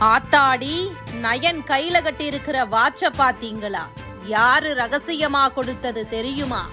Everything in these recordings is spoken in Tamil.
ஆத்தாடி நயன் கையில கட்டி இருக்கிற வாட்ச பாத்தீங்களா? யாரு ரகசியமா கொடுத்தது தெரியுமா?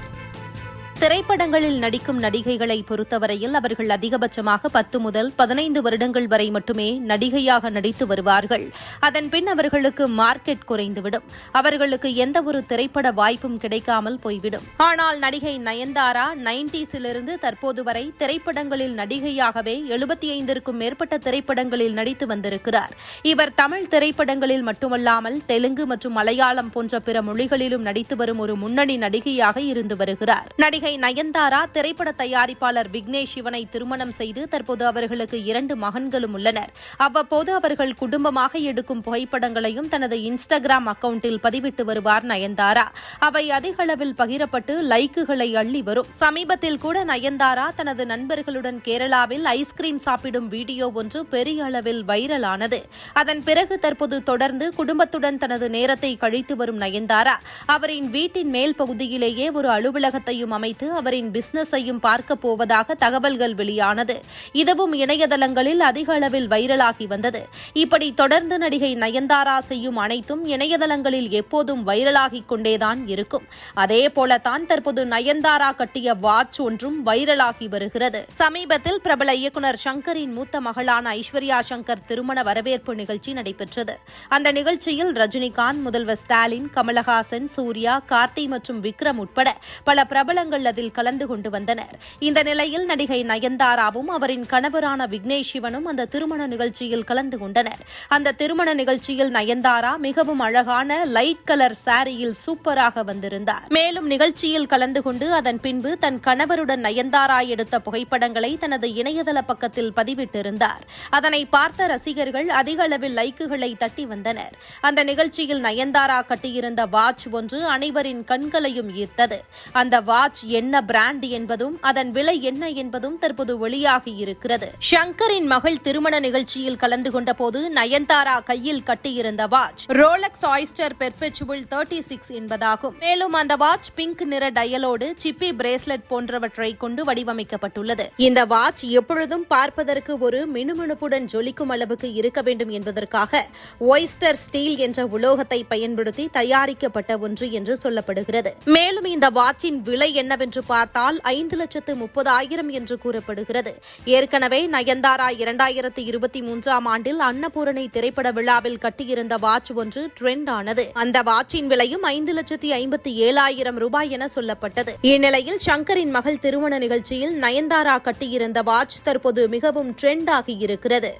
திரைப்படங்களில் நடிக்கும் நடிகைகளை பொறுத்தவரையில் அவர்கள் அதிகபட்சமாக பத்து முதல் பதினைந்து வருடங்கள் வரை மட்டுமே நடிகையாக நடித்து வருவார்கள். அதன் பின் அவர்களுக்கு மார்க்கெட் குறைந்துவிடும். அவர்களுக்கு எந்த ஒரு திரைப்பட வாய்ப்பும் கிடைக்காமல் போய்விடும். ஆனால் நடிகை நயன்தாரா நைன்டிஸிலிருந்து தற்போது வரை திரைப்படங்களில் நடிகையாகவே எழுபத்தி ஐந்திற்கும் மேற்பட்ட திரைப்படங்களில் நடித்து வந்திருக்கிறார். இவர் தமிழ் திரைப்படங்களில் மட்டுமல்லாமல் தெலுங்கு மற்றும் மலையாளம் போன்ற பிற மொழிகளிலும் நடித்து வரும் ஒரு முன்னணி நடிகையாக இருந்து வருகிறார். நடிகை நயன்தாரா திரைப்பட தயாரிப்பாளர் விக்னேஷ் சிவனை திருமணம் செய்து தற்போது அவர்களுக்கு இரண்டு மகன்களும் உள்ளனர். அவ்வப்போது அவர்கள் குடும்பமாக எடுக்கும் புகைப்படங்களையும் தனது இன்ஸ்டாகிராம் அக்கவுண்டில் பதிவிட்டு வருவார் நயன்தாரா. அவை அதிக அளவில் பகிரப்பட்டு லைக்குகளை அள்ளி வரும். சமீபத்தில் கூட நயன்தாரா தனது நண்பர்களுடன் கேரளாவில் ஐஸ்கிரீம் சாப்பிடும் வீடியோ ஒன்று பெரிய அளவில் வைரலானது. அதன் பிறகு தற்போது தொடர்ந்து குடும்பத்துடன் தனது நேரத்தை கழித்து வரும் நயன்தாரா. அவரின் வீட்டின் மேல் பகுதியிலேயே ஒரு அலுவலகத்தையும் அமைத்து வைத்து அவரின் பிசினஸையும் பார்க்க போவதாக தகவல்கள் வெளியானது. இதுவும் இணையதளங்களில் அதிக அளவில் வைரலாகி வந்தது. இப்படி தொடர்ந்து நடிகை நயன்தாரா செய்யும் அனைத்தும் இணையதளங்களில் எப்போதும் வைரலாகிக் கொண்டேதான் இருக்கும். அதே போலத்தான் தற்போது நயன்தாரா கட்டிய வாட்ச் ஒன்றும் வைரலாகி வருகிறது. சமீபத்தில் பிரபல இயக்குநர் சங்கரின் மூத்த மகளான ஐஸ்வர்யா சங்கர் திருமண வரவேற்பு நிகழ்ச்சி நடைபெற்றது. அந்த நிகழ்ச்சியில் ரஜினிகாந்த் முதல்வர் ஸ்டாலின் கமலஹாசன் சூர்யா கார்த்தி மற்றும் விக்ரம் உட்பட பல பிரபலங்கள் அதில் கலந்து கொண்டு வந்தனர். இந்த நிலையில் நடிகை நயன்தாராவும் அவரின் கணவரான விக்னேஷ் சிவனும் அந்த திருமண நிகழ்ச்சியில் கலந்து கொண்டனர். அந்த திருமண நிகழ்ச்சியில் நயன்தாரா மிகவும் அழகான லைட் கலர் சாரியில் சூப்பராக வந்திருந்தார். மேலும் நிகழ்ச்சியில் கலந்து கொண்டு அதன் பின்பு தன் கணவருடன் நயன்தாரா எடுத்த புகைப்படங்களை தனது இணையதள பக்கத்தில் பதிவிட்டிருந்தார். அதனை பார்த்த ரசிகர்கள் அதிக அளவில் லைக்குகளை தட்டி வந்தனர். அந்த நிகழ்ச்சியில் நயன்தாரா கட்டியிருந்த வாட்ச் ஒன்று அனைவரின் கண்களையும் ஈர்த்தது. அந்த வாட்ச் என்ன பிராண்ட் என்பதும் அதன் விலை என்ன என்பதும் தற்போது வெளியாகி இருக்கிறது. ஷங்கரின் மகள் திருமண நிகழ்ச்சியில் கலந்து கொண்ட போது நயன்தாரா கையில் கட்டியிருந்த watch Rolex Oyster perpetual thirty six என்பதாகும். மேலும் அந்த வாட்ச் பிங்க் நிற டயலோடு சிப்பி பிரேஸ்லெட் போன்றவற்றை கொண்டு வடிவமைக்கப்பட்டுள்ளது. இந்த வாட்ச் எப்பொழுதும் பார்ப்பதற்கு ஒரு மினுமினுப்புடன் ஜொலிக்கும் அளவுக்கு இருக்க வேண்டும் என்பதற்காக ஒய்ஸ்டர் ஸ்டீல் என்ற உலோகத்தை பயன்படுத்தி தயாரிக்கப்பட்ட ஒன்று என்று சொல்லப்படுகிறது. மேலும் இந்த வாட்சின் விலை என்னவென்று பார்த்தால் ஐந்து லட்சத்து முப்பதாயிரம் என்று கூறப்படுகிறது. ஏற்கனவே நயன்தாரா இரண்டாயிரத்தி இருபத்தி மூன்றாம் ஆண்டில் அன்னபூரணி திரைப்பட விழாவில் கட்டியிருந்த வாட்ச் ஒன்று ட்ரெண்ட் ஆனது. அந்த வாட்சின் விலையும் ஐந்து லட்சத்தி ஐம்பத்தி ஏழாயிரம் ரூபாய் என சொல்லப்பட்டது. இந்நிலையில் சங்கரின் மகள் திருமண நிகழ்ச்சியில் நயன்தாரா கட்டியிருந்த வாட்ச் தற்போது மிகவும் ட்ரெண்ட் ஆகியிருக்கிறது